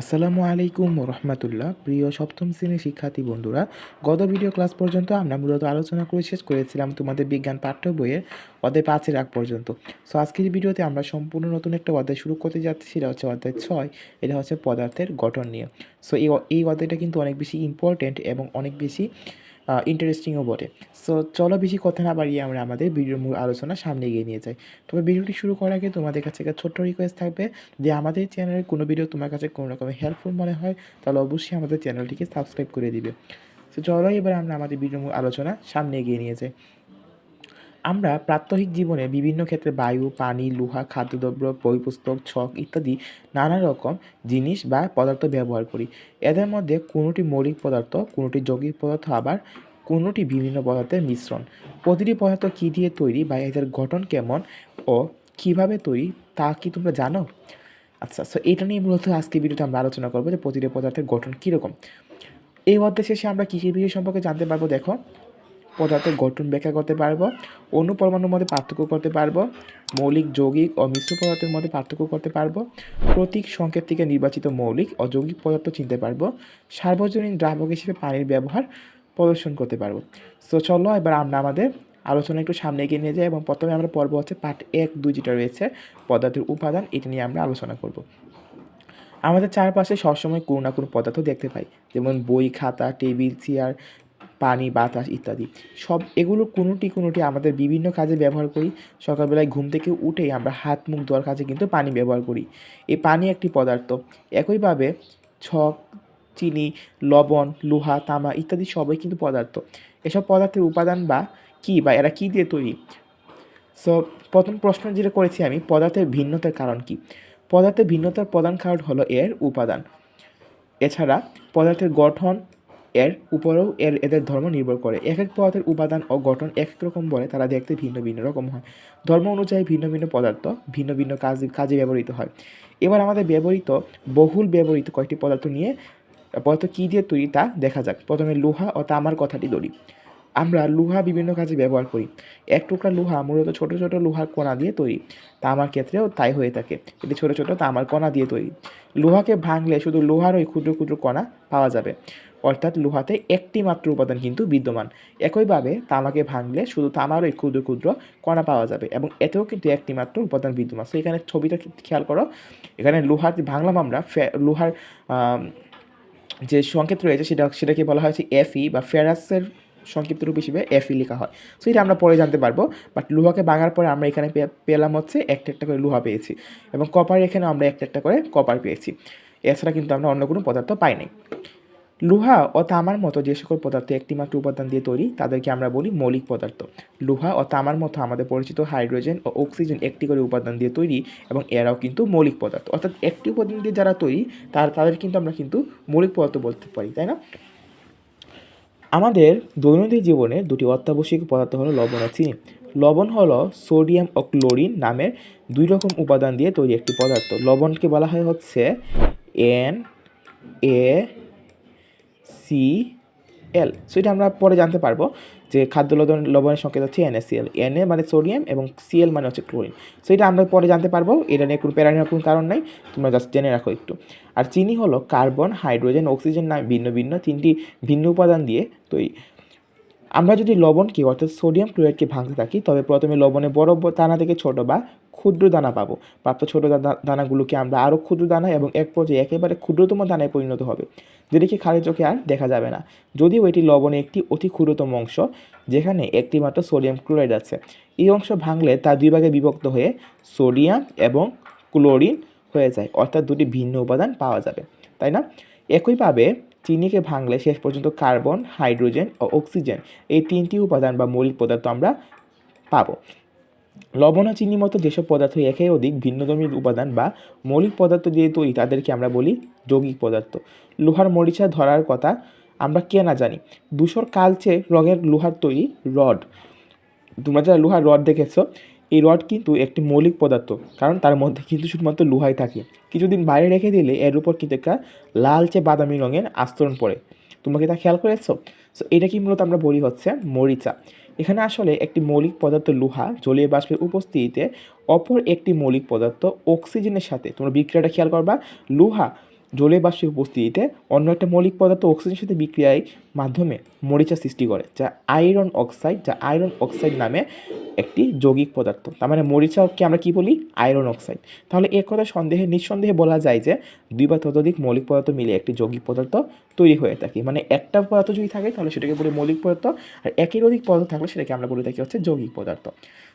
আসসালামু আলাইকুম রহমতুল্লাহ। প্রিয় সপ্তম শ্রেণির শিক্ষার্থী বন্ধুরা, গত ভিডিও ক্লাস পর্যন্ত আমরা মূলত আলোচনা করে শেষ করেছিলাম তোমাদের বিজ্ঞান পাঠ্য বইয়ের অধ্যায় পাঁচের আগ পর্যন্ত। সো আজকের ভিডিওতে আমরা সম্পূর্ণ নতুন একটা অধ্যায় শুরু করতে যাচ্ছি, সেটা হচ্ছে অধ্যায় ছয়। এটা হচ্ছে পদার্থের গঠন নিয়ে। সো এই অধ্যায়টা কিন্তু অনেক বেশি ইম্পর্ট্যান্ট এবং অনেক বেশি ইন্টারেস্টিংও বটে। সো চলো বেশি কথা না বাড়িয়ে আমরা আমাদের ভিডিওর মূল আলোচনা সামনে এগিয়ে নিয়ে যাই। তবে ভিডিওটি শুরু করার আগে তোমাদের কাছে একটা ছোট্ট রিকোয়েস্ট থাকবে যে আমাদের চ্যানেলের কোনো ভিডিও তোমার কাছে কোনো রকমের হেল্পফুল মনে হয়, তাহলে অবশ্যই আমাদের চ্যানেলটিকে সাবস্ক্রাইব করে দিবে। তো চলো এবার আমরা আমাদের ভিডিওর মূল আলোচনা সামনে এগিয়ে নিয়ে যাই। আমরা প্রাত্যহিক জীবনে বিভিন্ন ক্ষেত্রে বায়ু, পানি, লোহা, খাদ্যদ্রব্য বই পুস্তক ছক ইত্যাদি নানা রকম জিনিস বা পদার্থ ব্যবহার করি। এদের মধ্যে কোনোটি মৌলিক পদার্থ, কোনোটি যৌগিক পদার্থ, আবার কোনোটি বিভিন্ন পদার্থের মিশ্রণ। প্রতিটি পদার্থ কী দিয়ে তৈরি বা এদের গঠন কেমন ও কীভাবে তৈরি তা কি তোমরা জানো? আচ্ছা সো এটা নিয়ে মূলত আজকে ভিডিওতে আমরা আলোচনা করব যে প্রতিটি পদার্থের গঠন কীরকম। এই অধ্যায় শেষে আমরা কী কী বিষয় সম্পর্কে জানতে পারব, দেখো। পদার্থের গঠন ব্যাখ্যা করতে পারব, অণু পরমাণুর মধ্যে পার্থক্য করতে পারব, মৌলিক, যৌগিক ও মিশ্র পদার্থের মধ্যে পার্থক্য করতে পারব, প্রতীক সংকেত থেকে নির্বাচিত মৌলিক ও যৌগিক পদার্থ চিনতে পারব, সার্বজনীন দ্রাবক হিসেবে পানির ব্যবহার প্রদর্শন করতে পারব। তো চলো এবার আমরা আমাদের আলোচনা একটু সামনে এগিয়ে নিয়ে যাই এবং প্রথমে আমরা পর্ব হচ্ছে পার্ট এক দুই যেটা রয়েছে, পদার্থের উপাদান এটা নিয়ে আমরা আলোচনা করব। আমাদের চারপাশে সবসময় কোনো না কোনো পদার্থ দেখতে পাই, যেমন বই, খাতা, টেবিল, চেয়ার পানি, বাতাস ইত্যাদি। সব এগুলো কোনোটি কোনোটি আমাদের বিভিন্ন কাজে ব্যবহার করি। সকালবেলায় ঘুম থেকে উঠেই আমরা হাত মুখ ধোয়ার কাজে কিন্তু পানি ব্যবহার করি। এই পানি একটি পদার্থ। একইভাবে ছক, চিনি, লবণ, লোহা, তামা ইত্যাদি সবই কিন্তু পদার্থ। এসব পদার্থের উপাদান বা কী বা এরা কী দিয়ে তৈরি? সো প্রথম প্রশ্ন যেটা করেছি আমি, পদার্থের ভিন্নতার কারণ কি? পদার্থের ভিন্নতার প্রধান কারণ হলো এর উপাদান। এছাড়া পদার্থের গঠন এর উপরেও এর, এদের ধর্ম নির্ভর করে। এক এক পদার্থের উপাদান ও গঠন এক এক রকম বলে, তারা দেখতে ভিন্ন ভিন্ন রকম হয়। ধর্ম অনুযায়ী ভিন্ন ভিন্ন পদার্থ, ভিন্ন ভিন্ন কাজ, কাজে ব্যবহৃত হয়। এবার আমাদের ব্যবহৃত, বহুল ব্যবহৃত কয়েকটি পদার্থ নিয়ে, পদার্থ কী দিয়ে তৈরি তা দেখা যাক। প্রথমে লোহা ও তামার কথাটি ধরি। আমরা লোহা বিভিন্ন কাজে ব্যবহার করি। এক টুকরা লোহা মূলত ছোট ছোট লোহার কণা দিয়ে তৈরি। তামার ক্ষেত্রেও তাই হয়ে থাকে। এটি ছোট ছোট তামার কণা দিয়ে তৈরি। লোহাকে ভাঙলে শুধু লোহার ওই ক্ষুদ্র ক্ষুদ্র কণা পাওয়া যাবে। অর্থাৎ লোহাতে একটি মাত্র উপাদান কিন্তু বিদ্যমান। একইভাবে তামাকে ভাঙলে শুধু তামারও ক্ষুদ্র ক্ষুদ্র কণা পাওয়া যাবে এবং এতেও কিন্তু একটি মাত্র উপাদান বিদ্যমান। সো এখানে ছবিটা খেয়াল করো, এখানে লোহার ভাঙলাম আমরা লোহার যে সংকেত রয়েছে সেটা সেটাকে বলা হয়েছে এফই বা ফেরাসের সংক্ষিপ্ত রূপ হিসেবে এফই লেখা হয়। সো এটা আমরা পরে জানতে পারব বাট লোহাকে ভাঙার পরে আমরা এখানে পেলাম হচ্ছে একটা একটা করে লোহা পেয়েছি এবং কপার এখানে আমরা একটা একটা করে কপার পেয়েছি। এছাড়া কিন্তু আমরা অন্য কোনো পদার্থ পাই নাই। লোহা ও তামার মতো যে সকল পদার্থ একটিমাত্র উপাদান দিয়ে তৈরি, তাদেরকে আমরা বলি মৌলিক পদার্থ। লোহা ও তামার মতো আমাদের পরিচিত হাইড্রোজেন ও অক্সিজেন একটি করে উপাদান দিয়ে তৈরি এবং এরাও কিন্তু মৌলিক পদার্থ। অর্থাৎ একটি উপাদান দিয়ে যারা তৈরি, তার, তাদের কিন্তু আমরা কিন্তু মৌলিক পদার্থ বলতে পারি, তাই না? আমাদের দৈনন্দিন জীবনে দুটি অত্যাবশ্যক পদার্থ হলো লবণ ও চিনি। লবণ হলো সোডিয়াম ও ক্লোরিন নামের দুই রকম উপাদান দিয়ে তৈরি একটি পদার্থ। লবণকে বলা হয় হচ্ছে N A C L so এটা আমরা পরে জানতে পারব যে খাদ্য লবণ লবণের সংকেত হচ্ছে এনএসিএল এনএ মানে সোডিয়াম এবং সিএল মানে হচ্ছে ক্লোরিন সো এটা আমরা পরে জানতে পারব। এটা নিয়ে কোনো প্যারা নেওয়ার কোনো কারণ নাই। তোমরা জাস্ট জেনে রাখো একটু। আর চিনি হলো কার্বন হাইড্রোজেন অক্সিজেন নামে ভিন্ন ভিন্ন তিনটি ভিন্ন উপাদান দিয়ে তৈরি। আমরা যদি লবণকে, অর্থাৎ সোডিয়াম ক্লোরাইডকে ভাঙতে থাকি, তবে প্রথমে লবণে বড় দানা থেকে ছোট বা ক্ষুদ্র দানা পাবো। প্রাপ্ত ছোট দানাগুলোকে আমরা আরও ক্ষুদ্র দানা এবং এক পর্যায়ে একেবারে ক্ষুদ্রতম দানায় পরিণত হবে। যেটিকে খালি চোখে আর দেখা যাবে না। যদিও এটি লবণে একটি অতি ক্ষুদ্রতম অংশ, যেখানে একটি মাত্র সোডিয়াম ক্লোরাইড আছে। এই অংশ ভাঙলে তা দুই ভাগে বিভক্ত হয়ে সোডিয়াম এবং ক্লোরিন হয়ে যায়, অর্থাৎ দুটি ভিন্ন উপাদান পাওয়া যাবে। তাই না? একইভাবে চিনিকে ভাঙলে শেষ পর্যন্ত কার্বন, হাইড্রোজেন ও অক্সিজেন, এই তিনটি উপাদান বা মৌলিক পদার্থ আমরা পাবো। লবণ ও চিনির মতো যেসব পদার্থ একে অধিক ভিন্নধর্মী উপাদান বা মৌলিক পদার্থ দিয়ে তৈরি, তাদেরকে আমরা বলি যৌগিক পদার্থ। লোহার মরিচা ধরার কথা আমরা কে না জানি? ধূসর কালচে রঙের লোহার তৈরি রড। তোমরা যারা লোহার রড দেখেছ এই রড কিন্তু একটি মৌলিক পদার্থ, কারণ তার মধ্যে কিন্তু শুধুমাত্র লোহাই থাকে। কিছুদিন বাইরে রেখে দিলে এর উপর কিন্তু একটা লালচে বাদামি রঙের আস্তরণ পড়ে। তোমরা কি তা খেয়াল করেছ? সো এটা কি মূলত আমরা বলি হচ্ছে মরিচা। এখানে আসলে একটি মৌলিক পদার্থ লোহা, জলীয় বাষ্পের উপস্থিতিতে অপর একটি মৌলিক পদার্থ অক্সিজেনের সাথে। তোমরা বিক্রিয়াটা খেয়াল করবা, লোহা জলীয় বাষ্পের উপস্থিতিতে অন্য একটা মৌলিক পদার্থ অক্সিজেনের সাথে বিক্রিয়ায় মাধ্যমে মরিচা সৃষ্টি করে, যা আয়রন অক্সাইড যা আয়রন অক্সাইড নামে একটি যৌগিক পদার্থ। তার মানে মরিচাকে আমরা কি বলি? আয়রন অক্সাইড তাহলে এ কথা সন্দেহে, নিঃসন্দেহে বলা যায় যে দুই বা ততোধিক মৌলিক পদার্থ মিলে একটি যৌগিক পদার্থ তৈরি হয়ে থাকে। মানে একটা পদার্থ যদি থাকে, তাহলে সেটাকে বলি মৌলিক পদার্থ, আর একের অধিক পদার্থ থাকলে সেটাকে আমরা বলে থাকি হচ্ছে যৌগিক পদার্থ।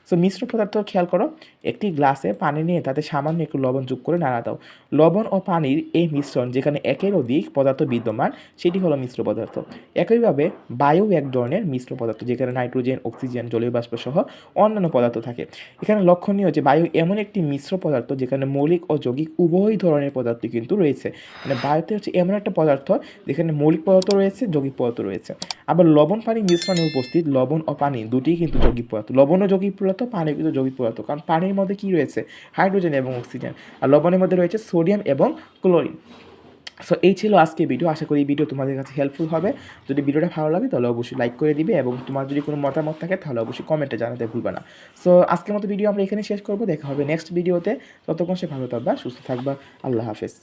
সো মিশ্র পদার্থ খেয়াল করো, একটি গ্লাসে পানি নিয়ে তাতে সামান্য একটু লবণ যোগ করে নাড়া দাও। লবণ ও পানির এই মিশ্রণ যেখানে একের অধিক পদার্থ বিদ্যমান, সেটি হলো মিশ্র পদার্থ। একইভাবে বায়ু এক ধরনের মিশ্র পদার্থ, যেখানে নাইট্রোজেন, অক্সিজেন, জলীয় বাষ্প সহ অন্যান্য পদার্থ থাকে। এখানে লক্ষণীয় যে বায়ু এমন একটি মিশ্র পদার্থ, যেখানে মৌলিক ও যৌগিক উভয় ধরনের পদার্থ কিন্তু রয়েছে। মানে বায়ুতে হচ্ছে এমন একটা পদার্থ, যেখানে মৌলিক পদার্থ রয়েছে, যৌগিক পদার্থ রয়েছে। আবার লবণ পানি মিশ্রণে উপস্থিত, লবণ ও পানি দুটিই কিন্তু যৌগিক পদার্থ। লবণ ও যৌগিক পদার্থ পানি যৌগিক পদার্থ। কারণ পানির মধ্যে কী রয়েছে? হাইড্রোজেন এবং অক্সিজেন। আর লবণের মধ্যে রয়েছে সোডিয়াম এবং ক্লোরিন। সো এই ছিল আজকে ভিডিও। আশা করি এই ভিডিও তোমাদের কাছে হেল্পফুল হবে। যদি ভিডিওটা ভালো লাগে, তাহলে অবশ্যই লাইক করে দিবে এবং তোমার যদি কোনো মতামত থাকে, তাহলে অবশ্যই কমেন্টে জানাতে ভুলবে না। সো আজকের মতো ভিডিও আমরা এখানে শেষ করব। দেখা হবে নেক্সট ভিডিওতে ততক্ষণ সে ভালো থাকবা, সুস্থ থাকবা। আল্লাহ হাফেজ।